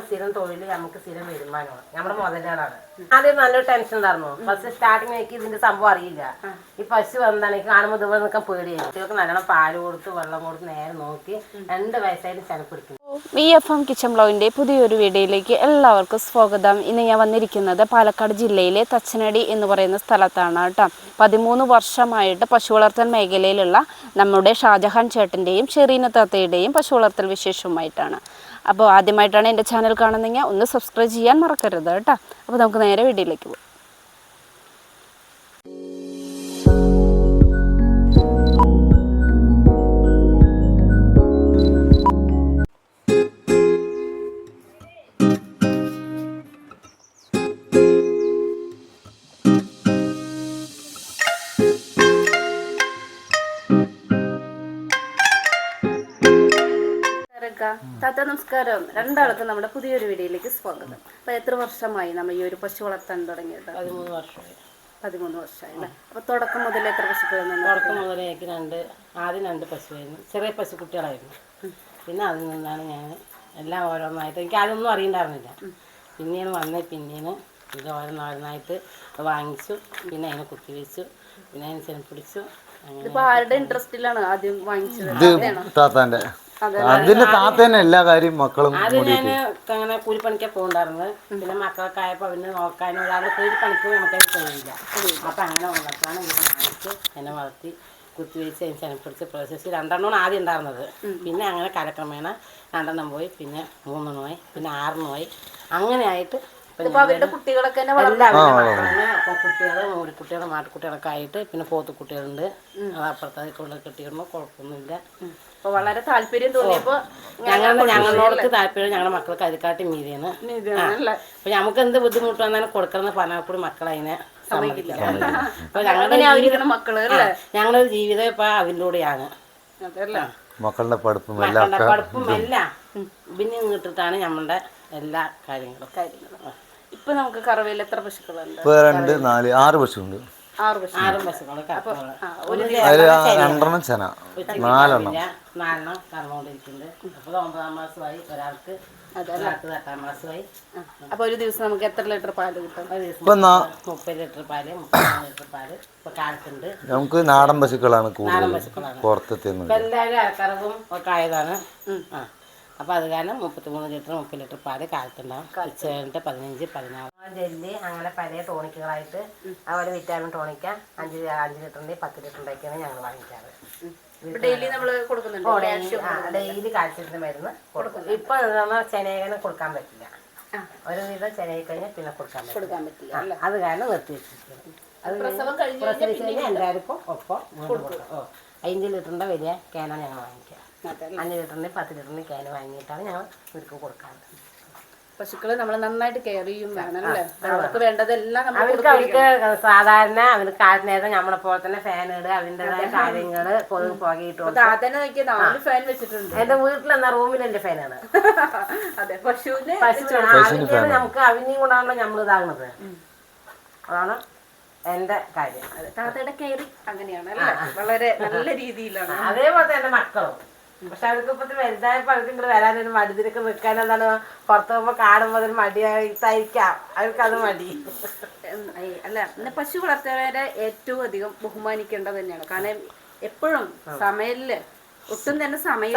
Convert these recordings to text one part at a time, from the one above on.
നമ്മൾ സ്ഥിരം തൊഴിൽ നമുക്ക് സ്ഥിരം വരുമാനമാണ്. നമ്മുടെ മുതലാണ് ആദ്യം നല്ലൊരു ടെൻഷൻ ഉണ്ടായിരുന്നു. ഫസ്റ്റ് സ്റ്റാർട്ടിങ് എനിക്ക് ഇതിന്റെ സംഭവം അറിയില്ല. ഈ പശു എന്താണ് എനിക്ക് കാണുമ്പോൾ ഇതുപോലെ നിൽക്കാൻ പേടിയായി. കുട്ടികൾക്ക് നല്ലോണം പാൽ കൊടുത്ത് വെള്ളം കൊടുത്ത് നേരെ നോക്കി രണ്ട് വയസ്സായിട്ട് ചെനപ്പിടിക്കും വി എഫ് എം കിച്ചൺ ബ്ലോഗിന്റെ പുതിയൊരു വീഡിയോയിലേക്ക് എല്ലാവർക്കും സ്വാഗതം. ഇന്ന് ഞാൻ വന്നിരിക്കുന്നത് പാലക്കാട് ജില്ലയിലെ തച്ചനടി എന്ന് പറയുന്ന സ്ഥലത്താണ് കേട്ടോ. പതിമൂന്ന് വർഷമായിട്ട് പശു വളർത്തൽ മേഖലയിലുള്ള നമ്മുടെ ഷാജഹാൻ ചേട്ടന്റെയും ഷെറീന താത്തയുടെയും പശു വളർത്തൽ വിശേഷവുമായിട്ടാണ്. അപ്പോൾ ആദ്യമായിട്ടാണ് എന്റെ ചാനൽ കാണുന്നെങ്കിൽ ഒന്ന് സബ്സ്ക്രൈബ് ചെയ്യാൻ മറക്കരുത് കേട്ടോ. അപ്പോൾ നമുക്ക് നേരെ വീഡിയോയിലേക്ക് പോകാം. താത്ത നമസ്കാരം. രണ്ടാൾക്കും നമ്മുടെ പുതിയൊരു വീഡിയോയിലേക്ക് സ്വാഗതം. അപ്പൊ എത്ര വർഷമായി നമ്മൾ ഈ ഒരു പശു വളർത്താൻ തുടങ്ങിയത്? പതിമൂന്ന് വർഷമായി. പതിമൂന്ന് വർഷമായി അല്ലേ? അപ്പോൾ തുടക്കം മുതൽ എത്ര പശുക്കൾ തുടക്കം മുതലേ എനിക്ക് രണ്ട് ആദ്യം രണ്ട് പശുവായിരുന്നു. ചെറിയ പശുക്കുട്ടികളായിരുന്നു പിന്നെ അതിൽ നിന്നാണ് ഞാൻ എല്ലാം ഓരോന്നായിട്ട് എനിക്ക് അതൊന്നും അറിയണ്ടായിരുന്നില്ല. പിന്നെയാണ് വന്നേ പിന്നെയാണ് ഇത് ഓരോന്നോരോന്നായിട്ട് വാങ്ങിച്ചു. പിന്നെ അതിനെ കുത്തിവെച്ചു. പിന്നെ അതിനെ ചെനപ്പിടിച്ചു ഇതിപ്പോ ആരുടെ ഇൻട്രസ്റ്റിലാണ് ആദ്യം വാങ്ങിച്ചത്? ഇത് താത്താന്റെ അതിന്റെ താത്തേനെ എല്ലാ കാര്യം മക്കളും ആദ്യം ഞാൻ അങ്ങനെ കൂലിപ്പണിക്കാൻ പോകുന്നുണ്ടായിരുന്നത് പിന്നെ മക്കളൊക്കെ ആയപ്പോൾ അവന് നോക്കാനും ഒരാൾ കൂലിപ്പണിക്ക് നമുക്ക് കഴിയില്ല അപ്പം അങ്ങനെ വളർത്താണ് ഇങ്ങനെ വാങ്ങിച്ച് എന്നെ വളർത്തി കുത്തിവെച്ച് അതിന് ചെനപ്പിടിച്ച് പ്രോസസ്സ് രണ്ടെണ്ണമാണ് ആദ്യം ഉണ്ടായിരുന്നത്. പിന്നെ അങ്ങനെ കാലക്രമേണ രണ്ടെണ്ണം പോയി. പിന്നെ മൂന്നെണ്ണമായി പിന്നെ ആറെണ്ണമായി അങ്ങനെ ആയിട്ട് ഇപ്പം അവരുടെ കുട്ടികളൊക്കെ തന്നെ വളർന്നു കുട്ടികളെ കുട്ടികൾ മൂടിക്കുട്ടികൾ മാട്ടുകുട്ടികളൊക്കെ ആയിട്ട് പിന്നെ പോത്തുകുട്ടികളുണ്ട്. അത് അപ്പുറത്തേക്കുള്ള കെട്ടിയിടുമ്പോൾ കുഴപ്പമൊന്നുമില്ല. അപ്പൊ വളരെ താല്പര്യം തോന്നിയപ്പോ ഞങ്ങളുടെ ഞങ്ങളോടൊക്കെ താല്പര്യം ഞങ്ങളുടെ മക്കൾക്ക് അതിക്കാട്ടി മീതിയാണ്. അപ്പൊ നമുക്ക് എന്ത് ബുദ്ധിമുട്ട് വന്നാലും കൊടുക്കണം പറഞ്ഞാൽ കൂടി മക്കളതിനെ സമ്മതിക്കില്ല. അപ്പൊ ഞങ്ങളുടെ മക്കൾ ജീവിതം ഇപ്പൊ അവന്റെ കൂടെയാണ് മക്കളുടെ പഠിപ്പും എല്ലാം പഠിപ്പും എല്ലാം പിന്നെ ഇങ്ങിട്ടിട്ടാണ് നമ്മളുടെ എല്ലാ കാര്യങ്ങളും. കാര്യങ്ങൾ ഇപ്പൊ നമുക്ക് കറവയിൽ എത്ര പശുക്കളുണ്ട്? ഇപ്പൊ രണ്ട് നാല് ആറ് പശുണ്ട്. ആറ് പശു ആറും പശുക്കൾ കറക്കൾ ആ, ഒരു അതിൽ രണ്ടെണ്ണം ചെന. നാലെണ്ണം. നാലെണ്ണം കറന്നുകൊണ്ടിരിക്കുന്നുണ്ട് അപ്പൊ ഒമ്പതാം മാസമായി ഒരാൾക്ക്. ഒരാൾക്ക് എട്ടാം മാസമായി. അപ്പൊ ഒരു ദിവസം നമുക്ക് എത്ര ലിറ്റർ പാൽ കിട്ടും? ഒരു ദിവസം ഇപ്പൊ നാ- മുപ്പത് ലിറ്റർ പാൽ ലിറ്റർ പാൽ ഇപ്പൊ കാലത്തുണ്ട്. നമുക്ക് നാടൻ പശുക്കളാണ് കൂടുതൽ പശുക്കളാണ്. ഇപ്പൊ എല്ലാവരും അക്കറവും ഒക്കെ ആയതാണ്. ആ. അപ്പൊ അത് കാരണം മുപ്പത്തിമൂന്ന് ലിറ്റർ മുപ്പത് ലിറ്റർ പാൽ കാലത്തുണ്ടാവും. കഴിഞ്ഞിട്ട് പതിനഞ്ച് പതിനാറ്. ജെല്ലി അങ്ങനെ പല ടോണിക്കുകളായിട്ട് അതുപോലെ വിറ്റാമിൻ ടോണിക്ക. അഞ്ച് അഞ്ച് ലിറ്ററിന്റെ പത്ത് ലിറ്ററിന്റെയൊക്കെയാണ് ഞങ്ങൾ വാങ്ങിക്കാറ്. ഡെയിലി നമ്മൾ കൊടുക്കുന്നുണ്ട് ഡെയിലി കാൽസ്യത്തിന് മരുന്ന് കൊടുക്കും. ഇപ്പൊ ചെനേകന് കൊടുക്കാൻ പറ്റില്ല. ഒരു വിധം ചെനയി കഴിഞ്ഞാൽ പിന്നെ കൊടുക്കാൻ പറ്റില്ല. കൊടുക്കാൻ പറ്റില്ല അത് കാരണം നിർത്തി അത് പ്രസവിച്ച് കഴിഞ്ഞാൽ എല്ലാവർക്കും ഒപ്പം കൊടുക്കും. അഞ്ച് ലിറ്ററിന്റെ വലിയ ക്യാനാണ് ഞങ്ങൾ വാങ്ങിക്കുക. അഞ്ച് ലിറ്ററിന് പത്ത് ലിറ്ററിന് ക്യാൻ വാങ്ങിയിട്ടാണ് ഞങ്ങൾ ഇവർക്ക് കൊടുക്കാറ്. പശുക്കളെ നമ്മൾ നന്നായിട്ട് കെയർ ചെയ്യും അവർക്ക് വേണ്ടതെല്ലാം നമ്മൾ അവർക്ക് അവർക്ക് സാധാരണ അവർക്ക് കാലത്ത് നേരം നമ്മളെ പോലെ തന്നെ ഫാൻ ഇടുക അതിന്റെതായ കാര്യങ്ങൾ കൊതുക് പുകയിട്ട് നോക്കിയ നാല് ഫാൻ വെച്ചിട്ടുണ്ട്. എന്റെ വീട്ടിലെന്നാ റൂമിൽ എന്റെ ഫാനാണ് അതെ പശുവിന് നമുക്ക് അവിഞ്ഞും കൊണ്ടാണല്ലോ നമ്മൾ ഇതാകുന്നത്. അതാണ് എന്റെ കാര്യം. താത്തയുടെ കെയറിങ് അങ്ങനെയാണ് അല്ലേ? വളരെ നല്ല രീതിയിലാണ്. അതേപോലെ തന്നെ മക്കളും. പക്ഷെ അവർക്ക് ഇപ്പൊ വലുതായപ്പോ അവർക്ക് ഇങ്ങോട്ട് വരാനൊരു മടിതിരക്ക് നിൽക്കാൻ എന്താണ് പുറത്ത് പോകുമ്പോ കാണുമ്പോ അതൊരു മടിയായിട്ടായിരിക്കാം അവർക്ക് അത് മടി. അല്ല പിന്നെ പശു വളർത്തവരെ ഏറ്റവും അധികം ബഹുമാനിക്കേണ്ടത് തന്നെയാണ്. കാരണം എപ്പോഴും സമയൽ ഒട്ടും തന്നെ സമയം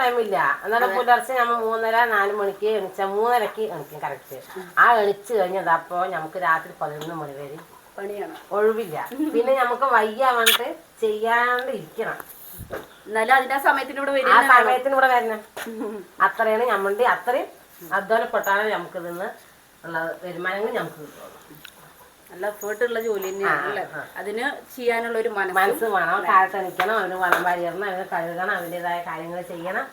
ടൈമില്ല എന്നാലും പുലർച്ചെ നമ്മൾ മൂന്നര നാല് മണിക്ക് എണിച്ച മൂന്നരക്ക് എണിക്കും കറക്റ്റ്. ആ എണിച്ച് കഴിഞ്ഞത് അപ്പോ നമുക്ക് രാത്രി പതിനൊന്ന് മണി വരെ പണിയാണ്. ഒഴിവില്ല. പിന്നെ നമുക്ക് വയ്യ വന്നിട്ട് ചെയ്യാണ്ട് ഇരിക്കണം. എന്നാലും അതിന്റെ സമയത്തിന് സമയത്തിനൂടെ വരും ആ സമയത്തിന് ഇവിടെ വരണം അത്രയാണ് ഞമ്മണ്ടി അത്രയും അധ്വാനപ്പെട്ടാണ് നമുക്ക് ഇതിന്ന് ഉള്ള വരുമാനങ്ങൾ നമുക്ക് കിട്ടുള്ളൂ. നല്ല എഫേർട്ട് ഉള്ള ജോലി തന്നെയാണ് അല്ലേ? അതിന് ചെയ്യാനുള്ള ഒരു മനസ്സ് മനസ്സ് വേണം കാലത്ത് തണിക്കണം അവന് വളം വരണം അവന് കഴുകണം അവന്റെതായ കാര്യങ്ങൾ ചെയ്യണം.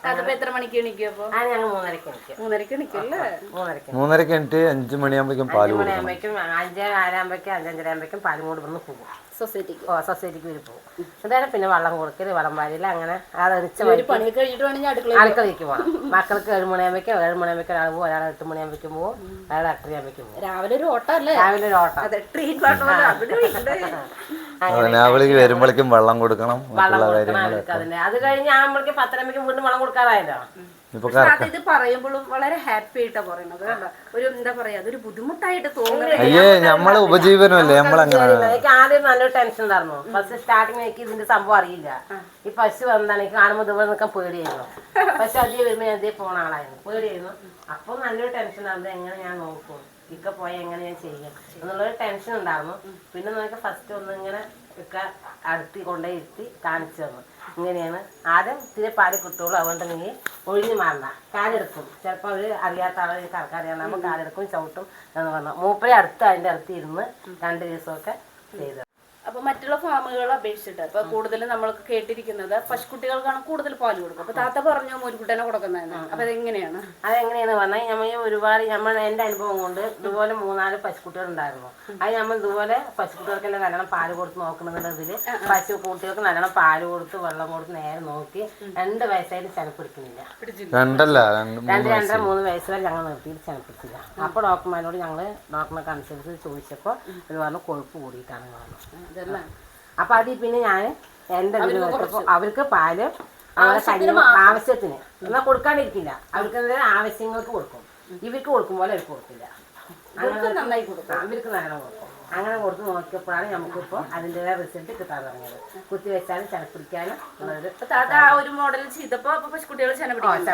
അതിപ്പോ എത്ര മണിക്ക് എണീക്കും അപ്പൊ? ആ ഞങ്ങൾ മൂന്നരക്ക് എണിക്കും. മൂന്നരക്ക് എണീക്കും അല്ലേ? മൂന്നരക്ക് മൂന്നരക്ക് കഴിഞ്ഞിട്ട് അഞ്ച് മണിയാകുമ്പോഴേക്കും പാൽ അഞ്ച് കൊടുക്കണം. മണിയാകുമ്പോഴേക്കും അഞ്ച് ആരാകുമ്പോഴേക്കും അഞ്ചഞ്ചര ആകുമ്പോഴേക്കും പാലും കൊണ്ട് വന്ന് പോകും. സൊസൈറ്റിക്ക്. ഓ സൊസൈറ്റിക്ക് വരും പോകും. എന്നിട്ട് പിന്നെ വെള്ളം കൊടുക്കൽ വളം വാരില്ല അങ്ങനെ ആ എണിച്ച പണി കഴിഞ്ഞിട്ട് വേണമെങ്കിൽ അടുക്കള അടുക്കളയ്ക്ക് പോകണം മക്കൾക്ക് ഏഴ് മണിയാകുമ്പോഴേക്കും ഏഴ് മണിയാകുമ്പോഴേക്കും ഒരാൾ പോകും ഒരാൾ എട്ട് മണിയാകുമ്പോഴേക്കും പോകും അയാൾ എട്ടരയാകുമ്പോഴേക്കും പോകും. രാവിലെ ഒരു ഓട്ടം അല്ലേ? രാവിലെ ഒരു ഓട്ടം. അതിനാവളിക്ക് വരുമ്പോഴേക്കും വെള്ളം കൊടുക്കണം വെള്ളം മറ്റുള്ള കൊടുക്കണം കാര്യങ്ങൾ അത് കഴിഞ്ഞ് ആകുമ്പോഴേക്കും പത്തരമ്പേക്കും വീണ്ടും വെള്ളം കൊടുക്കാറായല്ലോ. ഇത് പറയുമ്പോഴും വളരെ ഹാപ്പി ആയിട്ടാ പറയണത് ഒരു എന്താ പറയാ അതൊരു ബുദ്ധിമുട്ടായിട്ട് അയ്യേ നമ്മളെ ഉപജീവനമല്ലേ നമ്മളങ്ങനെ എനിക്ക് ആദ്യം നല്ലൊരു ടെൻഷൻ ഉണ്ടായിരുന്നു ഫസ്റ്റ് സ്റ്റാർട്ടിങ് എനിക്ക് ഇതിന്റെ സംഭവം അറിയില്ല. ഈ പശു വന്നാണ് എനിക്ക് കാണുമ്പോൾ ഇതുപോലെ നിൽക്കാൻ പേടിയായിരുന്നു. പക്ഷെ അതേ വരുമ്പോൾ ഞാൻ അതേ പോണ ആളായിരുന്നു. പേടിയായിരുന്നു. അപ്പോൾ നല്ലൊരു ടെൻഷൻ ഉണ്ടായിരുന്നു എങ്ങനെ ഞാൻ നോക്കും? ഇക്ക പോയ എങ്ങനെ ഞാൻ ചെയ്യും? എന്നുള്ളൊരു ടെൻഷൻ ഉണ്ടായിരുന്നു പിന്നെ നമുക്ക് ഫസ്റ്റ് ഒന്ന് ഇങ്ങനെ ഒക്കെ അടുത്തി കൊണ്ടേ ഇരുത്തി കാണിച്ചു തന്നു. ഇങ്ങനെയാണ് ആദ്യം ഇത്തിരി പാൽ കിട്ടുള്ളൂ. അതുകൊണ്ട് നീ ഒഴിഞ്ഞു മാറണ്ട. കാലെടുക്കും. ചിലപ്പോൾ അവർ അറിയാത്ത ആളെ ആൾക്കറിയാണ്ടാകുമ്പോൾ കാലെടുക്കും ചവിട്ടും എന്ന് പറഞ്ഞു. മൂപ്പരെ അടുത്ത് അതിന്റെ അടുത്ത് ഇരുന്ന് രണ്ട് ദിവസമൊക്കെ ചെയ്തു അപ്പൊ മറ്റുള്ള ഫാമുകളെ അപേക്ഷിച്ചിട്ട് ഇപ്പൊ കൂടുതലും നമ്മൾ കേട്ടിരിക്കുന്നത് പശുക്കുട്ടികൾക്കാണ് കൂടുതൽ പാൽ കൊടുക്കുക. അപ്പൊ താത്ത പറഞ്ഞു മോരുകുട്ടനെ കൊടുക്കുന്നതെന്ന്. അപ്പൊ അതെങ്ങനെയാണ്? അതെങ്ങനെയാന്ന് പറഞ്ഞാൽ നമ്മൾ ഒരുപാട് നമ്മൾ എന്റെ അനുഭവം കൊണ്ട് ഇതുപോലെ മൂന്നാൽ പശുക്കുട്ടികൾ ഉണ്ടായിരുന്നു അത് നമ്മൾ ഇതുപോലെ പശുക്കുട്ടികൾക്കെല്ലാം നല്ലോണം പാൽ കൊടുത്ത് നോക്കണമെന്നുള്ളതിൽ പശു കുട്ടികൾക്ക് നല്ലോണം പാൽ കൊടുത്ത് വെള്ളം കൊടുത്ത് നേരെ നോക്കി രണ്ട് വയസ്സായിട്ട് ചെനപ്പിടിക്കുന്നില്ല. രണ്ടല്ല രണ്ട് രണ്ട് രണ്ടര മൂന്ന് വയസ്സ് വരെ ഞങ്ങൾ നിർത്തിയിട്ട് ചെനപ്പിച്ചില്ല. അപ്പോൾ ഡോക്ടർമാരോട് ഞങ്ങൾ ഡോക്ടറെ കൺസൾട്ട് ചോദിച്ചപ്പോൾ ഇത് പറഞ്ഞു കൊഴുപ്പ് കൂടിയിട്ടാണ് പറഞ്ഞു അപ്പൊ അതിൽ പിന്നെ ഞാൻ എന്റെ നോക്കിയപ്പോൾ അവർക്ക് പാൽ അവരുടെ കഞ്ഞി ആവശ്യത്തിന്. എന്നാൽ കൊടുക്കാണ്ടിരിക്കില്ല. അവർക്ക് എന്തെങ്കിലും ആവശ്യങ്ങൾക്ക് കൊടുക്കും. ഇവർക്ക് കൊടുക്കും പോലെ അവർക്ക് കൊടുക്കില്ല. അവർക്ക് നന്നായി കൊടുക്കും. അവർക്ക് നല്ലോണം കൊടുക്കും. അങ്ങനെ കൊടുത്ത് നോക്കിയപ്പോഴാണ് നമുക്കിപ്പോൾ അതിന്റെതായ റിസൾട്ട് കിട്ടാൻ തുടങ്ങിയത്. കുത്തി വെച്ചാലും ചെലപ്പിടിക്കാനും ഒരു മോഡൽ ചെയ്തപ്പോ അപ്പൊ പശുക്കുട്ടികൾ ചെന പിടിക്കും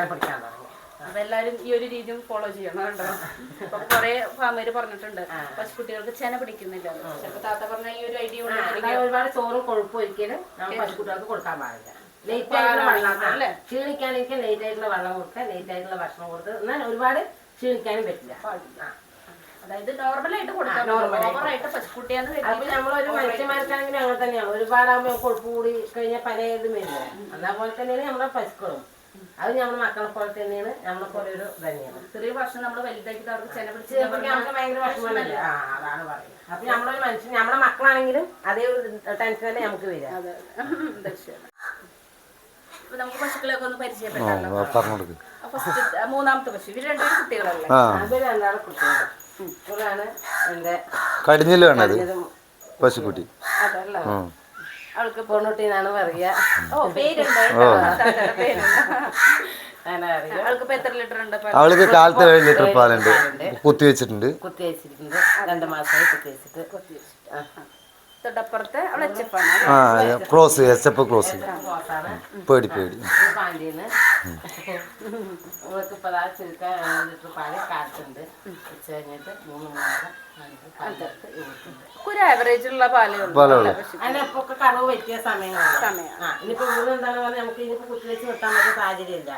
തുടങ്ങി. അപ്പൊ എല്ലാരും ഈ ഒരു രീതിയും ഫോളോ ചെയ്യണം. കേട്ടോ അപ്പൊ കുറെ ഫാമേര് പറഞ്ഞിട്ടുണ്ട്. പശുക്കുട്ടികൾക്ക് ചെന പിടിക്കുന്നില്ല. ചിലപ്പോ താത്ത പറഞ്ഞ ഈ ഒരു ഐഡിയ ഒരുപാട് ചോറും കൊഴുപ്പും ഒരിക്കലും പശുക്കുട്ടികൾക്ക് കൊടുക്കാൻ പാടില്ല. ലേറ്റ് ആയിട്ടുള്ള വെള്ളം അല്ലേ? ക്ഷീണിക്കാനെങ്കിൽ ലേറ്റ് ആയിട്ടുള്ള വെള്ളം കൊടുക്കുക ലേറ്റ് ആയിട്ടുള്ള ഭക്ഷണം കൊടുത്ത് എന്നാൽ ഒരുപാട് ക്ഷീണിക്കാനും പറ്റില്ല. അതായത് നോർമലായിട്ട് കൊടുക്കാം ഓവറായിട്ട് പശുക്കുട്ടിയാന്ന് അപ്പൊ നമ്മളൊരു മനുഷ്യന്മാർക്കാണെങ്കിലും അങ്ങനെ തന്നെയാണ് ഒരുപാടാകുമ്പോൾ കൊഴുപ്പ് കൂടി കഴിഞ്ഞാൽ പല ഇതും വരില്ല അതേപോലെ തന്നെയാണ് നമ്മുടെ പശുക്കളും. അത് നമ്മുടെ മക്കളെ പോലെ തന്നെയാണ് നമ്മളെ പോലെ ഒരു തന്നെയാണ്. ചെറിയ ഭക്ഷണം നമ്മൾ വലുതാക്കി അവർക്ക് ചിലപ്പോൾ നമുക്ക് ഭയങ്കര വിഷമമല്ലേ? ആ അതാണ് പറയുന്നത്. അപ്പൊ നമ്മളൊരു മനുഷ്യൻ ഞമ്മളെ മക്കളാണെങ്കിലും അതേ ഒരു ടെൻഷൻ തന്നെ നമുക്ക് വരിക. അപ്പൊ നമുക്ക് പശുക്കളെയൊക്കെ ഒന്ന് ഫസ്റ്റ് മൂന്നാമത്തെ പശു. ഇവർ രണ്ടുപേരും കുട്ടികളല്ലേ? രണ്ടാണ് കുട്ടികൾ ഇവരാണ് എന്റെ കടിഞ്ഞിൽ പശുക്കുട്ടി. അതല്ല? അവൾക്ക് പൊണ്ണുട്ടി എന്നാണ് പറയുക. ഓ പേരുണ്ട്. അവൾക്ക് എത്ര ലിറ്റർ ഉണ്ട്? അവൾക്ക് കാലത്ത് ഏഴ് ലിറ്റർ പാലുണ്ട്. കുത്തി വെച്ചിട്ടുണ്ട്. കുത്തി വെച്ചിരിക്കുന്നത് രണ്ട് മാസമായി കുത്തി വെച്ചിട്ട്. ആ. ക്രോസ് എസ് എഫ് ക്രോസ് ക്ലോസാണ് പേടി പേടി. ഒരു ആവറേജ് ഉള്ള കറവ് പറ്റിയ സമയങ്ങളാണ് എന്താണ് പറഞ്ഞാൽ നമുക്ക് ഇനിയിപ്പോൾ കുത്തി വെച്ച് നിർത്താൻ പറ്റിയ സാഹചര്യമില്ല.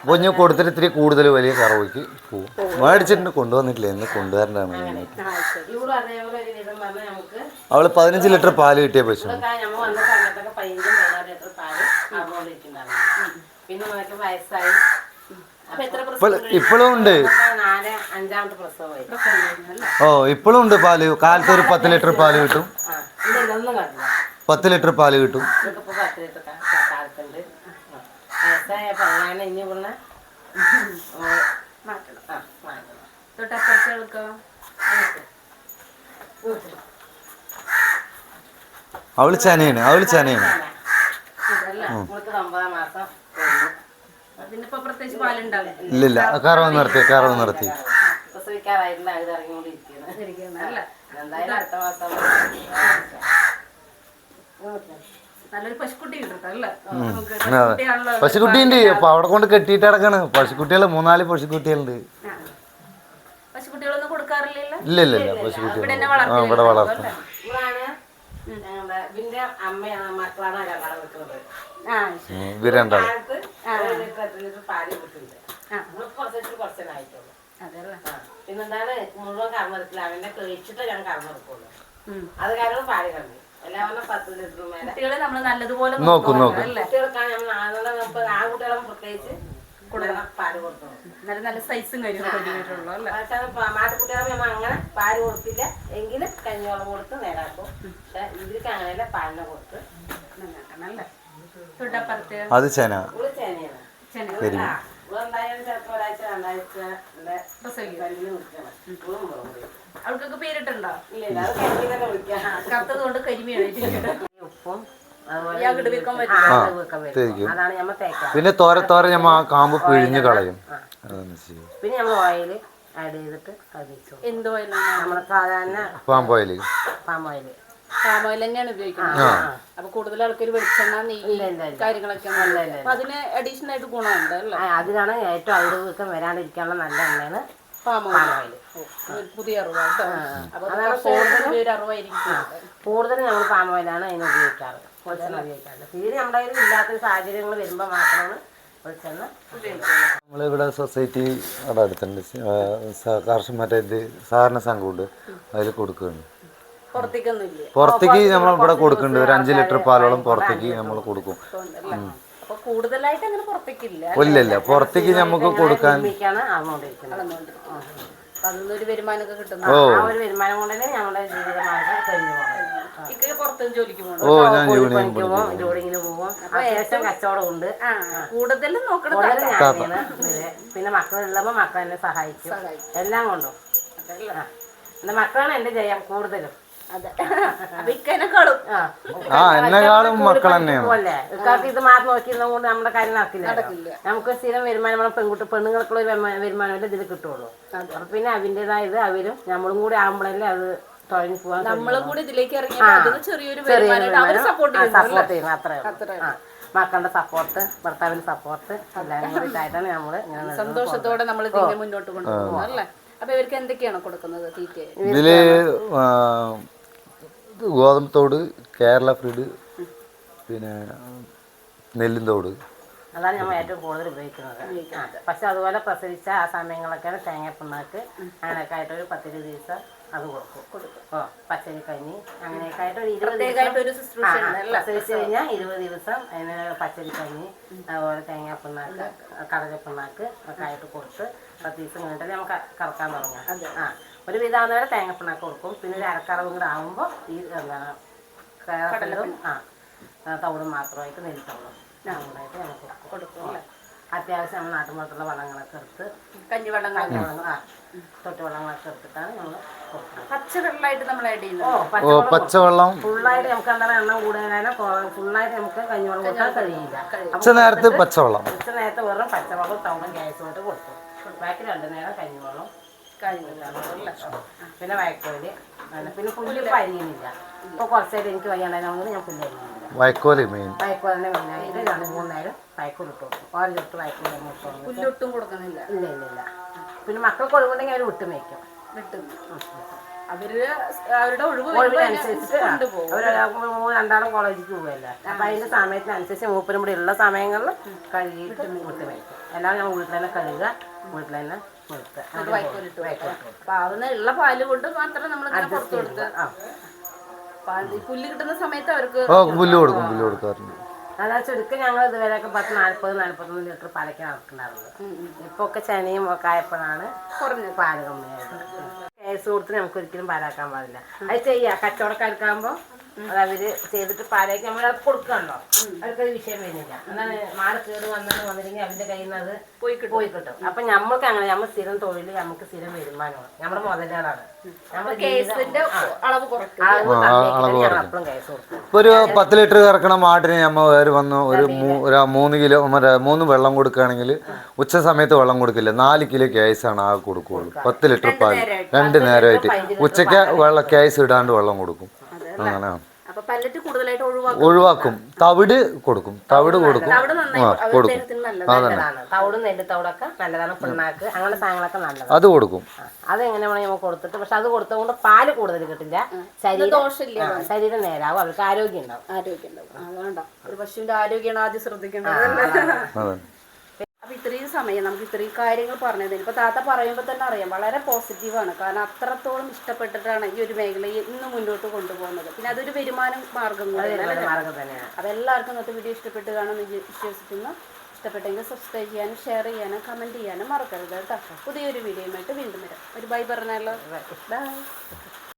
അപ്പോൾ ഞാൻ കൊടുത്തിട്ട് ഇത്തിരി കൂടുതൽ വലിയ കറവയ്ക്ക് പോവും. മേടിച്ചിട്ടുണ്ട് കൊണ്ടുവന്നിട്ടില്ല. എന്ന് കൊണ്ടുവരേണ്ടതാണ് മെയിനായിട്ട്. ആ ശരി. ഇവിടെ അതേപോലെ ഒരു വിധം പറഞ്ഞാൽ നമുക്ക് അവൾ പതിനഞ്ച് ലിറ്റർ പാൽ കിട്ടിയ പശു. ഇപ്പോഴും ഉണ്ട്. ഇപ്പൊ അഞ്ചാമത്തെ പ്രസവമായി. ഓ ഇപ്പോഴും ഉണ്ട് പാൽ. കാലത്ത് ഒരു പത്ത് ലിറ്റർ പാൽ കിട്ടും. ആ പത്ത് ലിറ്റർ പാൽ കിട്ടും. ഇതൊക്കെ ഇപ്പോൾ പത്ത് ലിറ്റർ കാ- കാലത്തുണ്ട് ആ. വയസ്സായ പതിനാല് ഇനി കൊള്ള മാറ്റണം ആ മാറ്റണം തൊട്ടപ്പുറത്ത് അവൾക്ക് അവൾ ചനയാണ് അവൾ ചനയാണ് ഇല്ലില്ല കറവ് നിർത്തി കറവ് നിർത്തി. പശുക്കുട്ടിണ്ട് പശുക്കുട്ടിയുണ്ട്. അപ്പൊ അവിടെ കൊണ്ട് കെട്ടിയിട്ട് അടക്കാണ് പശുക്കുട്ടികൾ മൂന്നാൽ പശുക്കുട്ടികളുണ്ട്. ഇല്ല ഇല്ല ഇല്ല പശുക്കുട്ടികൾ ഇവിടെ വളർത്തും. പിന്നെന്താണ് മുഴുവൻ കറന്നെടുക്കില്ല അവനെ കഴിച്ചിട്ട് ഞാൻ കറന്നെടുക്കുള്ളൂ ഉം. അത് കാരണം പാൽ കറന്നു എല്ലാവരും പത്ത് ലിറ്റർ മേലെ. കുട്ടികളെ നമ്മൾ നല്ലതുപോലെ നോക്കും കുട്ടികൾക്കാണ് നമ്മൾ ആൺകുട്ടികളെ പ്രത്യേകിച്ച് കൊടുക്കണം പാൽ കൊടുക്കണം. നല്ല നല്ല സൈസും കിട്ടിയിട്ടുള്ളൂ അല്ലേ? നമ്മൾ അങ്ങനെ പാൽ കൊടുത്തില്ല. എങ്കിലും കഞ്ഞോളം കൊടുത്ത് നേടാക്കും പക്ഷെ ഇവർക്ക് അങ്ങനെയല്ല പാലിനെ കൊടുത്ത്. നന്നാക്കണല്ലേ തൊട്ടപ്പുറത്ത് അത് ചേന. ചേനയാണ്. ചേന. അവൾക്കൊക്കെ പേരിട്ടുണ്ടോ? കറുത്തത് കൊണ്ട് കരിമീണ് ഉപ്പും ആ. തേക്കും. അതാണ് നമ്മൾ തേക്കാം. പിന്നെ തോര തോര ഞമ്മ ആ കാമ്പ് പിഴിഞ്ഞ് കളയും. ചെയ്യും. പിന്നെ നമ്മൾ ഓയിൽ ആഡ് ചെയ്തിട്ട് അത് വെച്ചു എന്ത് ഓയിലാണ് നമ്മൾ സാധാരണ പാം ഓയിൽ പാം ഓയിൽ തന്നെയാണ് ഉപയോഗിക്കുന്നത്. അപ്പൊ കൂടുതൽ ആൾക്കാർ വെളിച്ചെണ്ണ നെയ്യ് ഇല്ല, ഇല്ല. കാര്യങ്ങളൊക്കെ അപ്പൊ അതിന് അഡീഷണൽ ആയിട്ട് ഗുണമുണ്ട് അല്ലേ? അതിനാണ് ഏറ്റവും അകിട് വീക്കം വരാണ്ടിരിക്കാനുള്ള നല്ല എണ്ണയാണ് പാം പാം ഓയിൽ പുതിയ അറിവാട്ടോ അപ്പൊ അത് അതാണ് കർഷകർക്ക് ഒരു അറിവായിരിക്കും. കൂടുതലും നമ്മൾ പാം ഓയിലാണ് അതിന് ഉപയോഗിക്കാറ്. വെളിച്ചെണ്ണ ഉപയോഗിക്കാറ് തീരെ നമ്മുടെ കയ്യിൽ ഇല്ലാത്ത സാഹചര്യങ്ങൾ വരുമ്പോൾ മാത്രമാണ് വെളിച്ചെണ്ണ ഉപയോഗിക്കുന്നത് നമ്മളിവിടെ സൊസൈറ്റി അവിടെ അടുത്തുണ്ട് കാർഷിക മറ്റേ ഇത് സഹകരണ സംഘമുണ്ട് അതിൽ കൊടുക്കുകയാണ് പുറത്തേക്ക് നമ്മൾ ഇവിടെ കൊടുക്കുന്നുണ്ട് ഒരു അഞ്ച് ലിറ്റർ പാലോളം പുറത്തേക്ക് നമ്മൾ കൊടുക്കും കൂടുതലായിട്ട് അങ്ങനെ പുറത്തേക്കില്ല ഇല്ല ഇല്ല പുറത്തേക്ക് നമുക്ക് കൊടുക്കാൻ അതിന്നൊരു വരുമാനമൊക്കെ കിട്ടുന്ന ആ ഒരു വരുമാനം കൊണ്ട് തന്നെ ഞങ്ങളുടെ ജീവിതമാർഗം കഴിഞ്ഞു പോകുന്നത് ഇക്കൊക്കെ പുറത്തും ജോലിക്ക് പോകണം. ഓ ഞാൻ പോകും ജോലിങ്ങിന് പോകും അത്യാവശ്യം കച്ചവടം ഉണ്ട് ആ കൂടുതലും നോക്കണം കൂടുതലും ഞാനാണ് ഇതിൽ. പിന്നെ മക്കളുള്ളപ്പോ മക്കൾ എന്നെ സഹായിക്കും. എല്ലാം കൊണ്ടും. എന്റെ മക്കളാണ് എന്റെ ജയം കൂടുതലും. ആ. ആ എന്നെക്കാളും കൂലി മക്കൾ തന്നെയാണ്. ഇത് മാത്രം നോക്കിയിരുന്ന കൊണ്ട് നമ്മുടെ കാര്യം നടക്കില്ല. നമുക്ക് സ്ഥിരം വരുമാനം നമ്മുടെ പെൺകുട്ടി പെണ്ണുങ്ങൾക്കുള്ള ഒരു വരുമാനം വരുമാനമല്ലേ ഇതിൽ കിട്ടുള്ളൂ. അപ്പൊ പിന്നെ അതിന്റേതായത് അവരും നമ്മളും കൂടി ആകുമ്പോഴല്ലേ അത് തുഴഞ്ഞു പോവാൻ നമ്മളും കൂടി ഇതിലേക്ക് ഇറങ്ങി ചെറിയൊരു സപ്പോർട്ട് ചെയ്യുന്നു. സപ്പോർട്ട് അത്രേ ആ. മക്കളുടെ സപ്പോർട്ട് ഭർത്താവിന്റെ സപ്പോർട്ട് എല്ലാവരും കൂടിയിട്ടായിട്ടാണ് നമ്മൾ സന്തോഷത്തോടെ നമ്മൾ മുന്നോട്ട് കൊണ്ടുപോകുന്നത് അല്ലേ? അപ്പൊ ഇവർക്ക് എന്തൊക്കെയാണ് കൊടുക്കുന്നത് തീറ്റ ഇതിൽ ഗോതമ്പ് തോട് കേരള ഫ്രീഡ് പിന്നെ നെല്ലും തോട് അതാണ് നമ്മൾ ഏറ്റവും കൂടുതൽ ഉപയോഗിക്കുന്നത്. പക്ഷെ അതുപോലെ പ്രസവിച്ച ആ സമയങ്ങളൊക്കെയാണ് തേങ്ങപ്പിണ്ണാക്ക് അങ്ങനെയൊക്കെ ആയിട്ട് ഒരു പത്തിരുപത് ദിവസം അത് കൊടുക്കും. കൊടുക്കും. ഓ പച്ചരി കഞ്ഞി അങ്ങനെയൊക്കെ ആയിട്ട് ഒരു ഇരുപത്. പ്രസവിച്ച് കഴിഞ്ഞാൽ ഇരുപത് ദിവസം അതിന് പച്ചരി കഞ്ഞി അതുപോലെ തേങ്ങാപ്പിണ്ണാക്ക് കടലപ്പിണ്ണാക്ക് ഒക്കെ ആയിട്ട് കൊടുത്ത് പത്ത് ദിവസം കഴിഞ്ഞിട്ട് നമുക്ക് കറക്കാൻ തുടങ്ങാം. ആ ഒരു വിധാനം തേങ്ങപ്പിണ്ണാക്ക് കൊടുക്കും. പിന്നെ ഒരു അരക്കറവും കൂടെ ആകുമ്പോൾ ഈ എന്താണ് കടലും ആ തവിടും മാത്രമായിട്ട് നെല്ലിത്തവളും ഞങ്ങളായിട്ട് നമുക്ക് കൊടുക്കും. അല്ലേ? അത്യാവശ്യം നമ്മൾ നാട്ടുമ്പുറത്തുള്ള വളങ്ങളൊക്കെ എടുത്ത് കഞ്ഞിവെള്ളം കഞ്ഞി വെള്ളം ആ തൊട്ട് വെള്ളങ്ങളൊക്കെ എടുത്തിട്ടാണ് ഞങ്ങൾ പച്ചവെള്ളമായിട്ട് നമ്മൾ ആഡ് ചെയ്യുന്നത്? ഓ പച്ചവെള്ളം ഫുൾ ഫുള്ളായിട്ട് നമുക്ക് എന്താ എണ്ണ കൂടുതലായാലും ഫുള്ളായിട്ട് നമുക്ക് കഞ്ഞിവെള്ളം കൊടുക്കാൻ കഴിയില്ല. ഉച്ച നേരത്ത് പച്ചവെള്ളം. ഉച്ച നേരത്തെ വെറും പച്ചവെള്ളം തവിടും ഗ്യാസുമായിട്ട് കൊടുക്കും. ബാക്കി രണ്ടു നേരം കഞ്ഞിവെള്ളം പിന്നെ വയക്കോൽ അങ്ങനെ പിന്നെ പുല്ല് ഇപ്പോൾ കുറച്ചായിട്ട് എനിക്ക് ഞാൻ പുല്ല് അരിയുന്നില്ല വൈക്കോൽ മെയിൻ വയക്കോലിനെ മെയിനായിട്ട് രണ്ട് മൂന്ന് നേരം വയക്കോൽ ഇട്ട് കൊടുക്കും. ഓരോ ലിറ്റർ വയക്കോൽ പുല്ലൊട്ടും കൊടുക്കുന്നില്ല ഇല്ല ഇല്ല ഇല്ല. പിന്നെ മക്കൾക്ക് ഒഴിവുണ്ടെങ്കിൽ അവർ വിട്ട് മേയ്ക്കും. അവർ അവരുടെ ഒഴിവ് വരുമ്പോ ഒഴിവിനനുസരിച്ച് അതിനനുസരിച്ച് കൊണ്ടുപോകും. അവർ രണ്ടാളും കോളേജിലേക്ക് പോവുകയല്ലേ. അപ്പൊ അതിന്റെ സമയത്തിനനുസരിച്ച് മൂപ്പരും കൂടെ ഉള്ള സമയങ്ങളിൽ കഴുകിയിട്ട് വിട്ട് മേയ്ക്കും. എല്ലാം ഞാൻ വീട്ടിൽ തന്നെ കഴുകുക വീട്ടിൽ തന്നെ നിർത്തുക വൈക്കോലിട്ട് അതിന് ഉള്ള പാൽ കൊണ്ട് മാത്രം നമ്മൾ ഇങ്ങനെ പുറത്തു കൊടുത്ത്. പുല്ല് കിട്ടുന്ന സമയത്ത് അവർക്ക് ഓ പുല്ല് കൊടുക്കും പുല്ല് കൊടുക്കാറുണ്ട്. അതാ ചുരുക്കം ഞങ്ങൾ ഇതുവരെയൊക്കെ പത്ത് നാൽപ്പത് നാൽപ്പത്തൊന്ന് ലിറ്റർ പാലൊക്കെ നടക്കുന്നുണ്ടായിരുന്നത് ഇപ്പൊ ഒക്കെ ചനയും ഒക്കെ ആയപ്പോഴാണ് കുറഞ്ഞ. പാൽ കമ്മിയായത്. കേസ് കൊടുത്ത് നമുക്ക് ഒരിക്കലും പാലാക്കാൻ പാടില്ല. അത് ചെയ്യാം. കച്ചവടക്കാർക്കാകുമ്പോൾ അത് അവർ ചെയ്തിട്ട് പാലേക്ക് നമ്മൾ അത് കൊടുക്കണ്ടോ അവർക്കത് വിഷയം വരുന്നില്ല. എന്നാൽ മാറി കേട് വന്നാണ് വന്നില്ലെങ്കിൽ അവന്റെ കയ്യിൽ നിന്ന് അത് പോയി പോയി കിട്ടും. അപ്പൊ നമ്മൾക്ക് അങ്ങനെ നമ്മൾ സ്ഥിരം തൊഴിൽ നമുക്ക് സ്ഥിരം വരുമാനമാണ്. നമ്മുടെ മുതലാളാണ്. ഒരു പത്ത് ലിറ്റർ കറക്കണ മാട്ടിന് നമ്മൾ വേറെ വന്ന് ഒരു ഒരു മൂന്ന് കിലോ മൂന്ന് വെള്ളം കൊടുക്കുകയാണെങ്കിൽ ഉച്ച സമയത്ത് വെള്ളം കൊടുക്കില്ല. നാല് കിലോ ആണ് ആ കൊടുക്കുള്ളൂ. പത്ത് ലിറ്റർ പാൽ രണ്ട് നേരമായിട്ട്. ഉച്ചയ്ക്ക് വെള്ളം കേസ് ഇടാണ്ട് വെള്ളം കൊടുക്കും. അങ്ങനെ അപ്പൊ പല്ലറ്റ് കൂടുതലായിട്ട് ഒഴിവാക്കും. ഒഴിവാക്കും. തവിട് കൊടുക്കും. തവിട് കൊടുക്കും. കൊടുക്കും. അത് കൊടുക്കും. അത് അതെങ്ങനെ വേണമെങ്കിൽ നമുക്ക് കൊടുത്തിട്ട്. പക്ഷെ അത് കൊടുത്തതുകൊണ്ട് പാൽ കൂടുതൽ കിട്ടില്ല. ശരീരം ദോഷമില്ല. ശരീരം നേരാവും. അവർക്ക് ആരോഗ്യം ഉണ്ടാവും. ആരോഗ്യം ഉണ്ടാവും. ഒരു പശുവിന്റെ ആരോഗ്യമാണ് ആദ്യം ശ്രദ്ധിക്കേണ്ടത്. അതെ അപ്പൊ ഇത്രയും സമയം നമുക്ക് ഇത്രയും കാര്യങ്ങൾ പറഞ്ഞത് ഇപ്പൊ താത്ത പറയുമ്പോൾ തന്നെ അറിയാം വളരെ പോസിറ്റീവാണ് കാരണം അത്രത്തോളം ഇഷ്ടപ്പെട്ടിട്ടാണ് ഈ ഒരു മേഖലയെ ഇന്ന് മുന്നോട്ട് കൊണ്ടുപോകുന്നത്. പിന്നെ അതൊരു വരുമാനം മാർഗം കൂടിയാണ് അപ്പോൾ എല്ലാവർക്കും ഇന്നത്തെ വീഡിയോ ഇഷ്ടപ്പെട്ട് കാണുമെന്ന് വിശ്വസിക്കുന്നു. ഇഷ്ടപ്പെട്ടെങ്കിൽ സബ്സ്ക്രൈബ് ചെയ്യാനും ഷെയർ ചെയ്യാനും കമന്റ് ചെയ്യാനും മറക്കരുത് കേട്ടോ. പുതിയൊരു വീഡിയോയുമായിട്ട് വീണ്ടും വരാം. ഒരു ബൈ പറഞ്ഞാലോ ബൈ